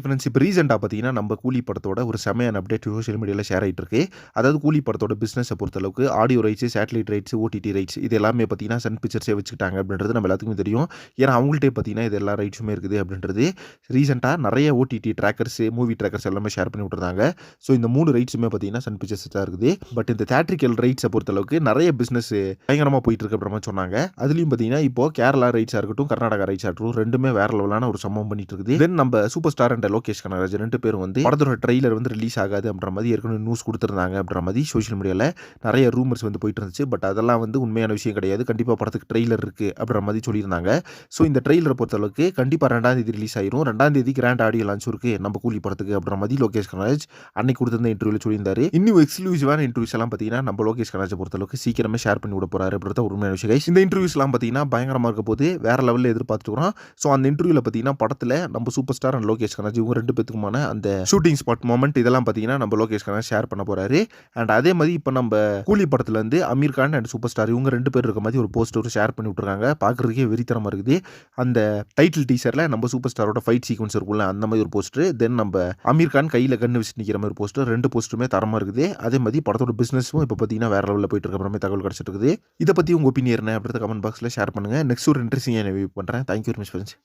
Friends இப்போ ரீசெண்டாக பார்த்தீங்கன்னா நம்ம கூலி படத்தோட ஒரு செமையான அப்டேட் சோஷியல் மீடியாவில் ஷேர் ஆகிட்டு இருக்கு அதாவது கூலி படத்தோட பிஸ்னஸை பொறுத்தளவுக்கு audio rights satellite rights OTT rights இது எல்லாமே பார்த்தீங்கன்னா சன் பிக்சர்ஸே வச்சுக்கிட்டாங்க அப்படின்றது நம்ம எல்லாத்துக்குமே தெரியும். ஏன்னா அவங்கள்ட்டே பார்த்தீங்கன்னா இது எல்லா ரைட்ஸுமே இருக்குது அப்படின்றது. ரீசெண்டாக நிறைய ஓடிடி ட்ராக்கர்ஸ் மூவி ட்ராக்கர்ஸ் எல்லாமே ஷேர் பண்ணி விட்டுருந்தாங்க. ஸோ இந்த மூணு ரைட்ஸுமே பார்த்தீங்கன்னா சன் பிக்சர்ஸ் தான் இருக்குது. பட் இந்த தேட்ரிக்கல் ரைட்ஸை பொறுத்தளவுக்கு நிறைய பிஸ்னஸ் பயங்கரமாக போயிட்டு இருக்கு அப்படின்ற சொன்னாங்க. அதுலேயும் பார்த்தீங்கன்னா இப்போ கேரளா ரைட்ஸாக இருக்கட்டும் கர்நாடகா ரைட்ஸாக இருக்கட்டும் ரெண்டுமே வேற லெவலான ஒரு சம்பவம் பண்ணிட்டு இருக்குது தென் நம்ம super star and Lokesh Kanagaraj ரெண்டு பேரும் வந்து படத்தோட ட்ரெய்லர் வந்து ரிலீஸ் ஆகாது அப்படின்ற மாதிரி ஏற்கனவே நியூஸ் கொடுத்துருந்தாங்க அப்படின்ற மாதிரி சோஷியல் மீடியாவில் நிறைய ரூமர்ஸ் வந்து போயிட்டு இருந்துச்சு. பட் அதெல்லாம் வந்து உண்மையான விஷயம் கிடையாது. கண்டிப்பாக படத்துக்கு ட்ரெய்லர் இருக்குது அப்படின்ற மாதிரி சொல்லியிருந்தாங்க. ஸோ இந்த ட்ரெய்லரை பொறுத்தளவுக்கு கண்டிப்பாக ரெண்டாம் தேதி ரிலீஸ் ஆயிரும். ரெண்டாம் தேதி கிராண்ட் ஆடியோ லான்ச் இருக்கு. நம்ம கூலி படத்துக்கு அப்படின்ற மாதிரி லோகேஷ் கனராஜ் அன்னைக்கு கொடுத்திருந்த இன்டர்வியூவில் சொல்லியிருந்தாரு. இன்னும் எக்ஸ்க்ளூசிவான இன்டர்வியூஸ் எல்லாம் பார்த்தீங்கன்னா நம்ம லோகேஷ் கனராஜ் பொறுத்தளவுக்கு சீக்கிரமே ஷேர் பண்ணி விட போறாரு அப்படின்றத உண்மையான விஷயம். கைஸ் இந்த இன்டர்வியூஸ்லாம் பார்த்தீங்கன்னா பயங்கரமாக இருக்க போது வேற லெவலில் எதிர்பார்த்துக்கிறோம் ஸோ அந்த இன்டர்வியூவில் பார்த்தீங்கன்னா படத்தில் நம்ம super star and Lokesh Raj இவங்க ரெண்டு பேத்துக்குமான அந்த ஷூட்டிங் ஸ்பாட் மூமெண்ட் இதெல்லாம் பார்த்தீங்கன்னா நம்ம லோகேஷ் கண்ணா ஷேர் பண்ண போறாரு. அண்ட் அதே மாதிரி இப்போ நம்ம கூலி படத்துல இருந்து Aamir Khan and super star இவங்க ரெண்டு பேர் இருக்க மாதிரி ஒரு போஸ்டர் ஷேர் பண்ணி விட்டுருக்காங்க. பார்க்குறதுக்கே வெறித்தனமாக இருக்குது. அந்த டைட்டில் டீசரில் நம்ம சூப்பர் ஸ்டாரோட ஃபைட் சீக்வன்ஸ் இருக்கும்ல அந்த மாதிரி ஒரு போஸ்டர் தென் நம்ம அமீர் கான் கையில் கண்ணு வச்சு நிற்கிற மாதிரி போஸ்டர் ரெண்டு போஸ்டருமே தரமாக இருக்குது. அதே மாதிரி படத்தோட பிஸ்னஸும் இப்போ பார்த்தீங்கன்னா வேற லெவலில் போயிட்டு இருக்க மாதிரி தகவல் கிடச்சிட்டு இருக்குது. இதை பற்றி உங்கள் ஒப்பீனியர் என்ன அப்படின்றத கமெண்ட் பாக்ஸில் ஷேர் பண்ணுங்கள் நெக்ஸ்ட் ஒரு இன்ட்ரெஸ்டிங்காக ரிவ்யூ பண்ணுறேன் தேங்க்யூ வெரி மச் ஃப்ரெண்ட்ஸ்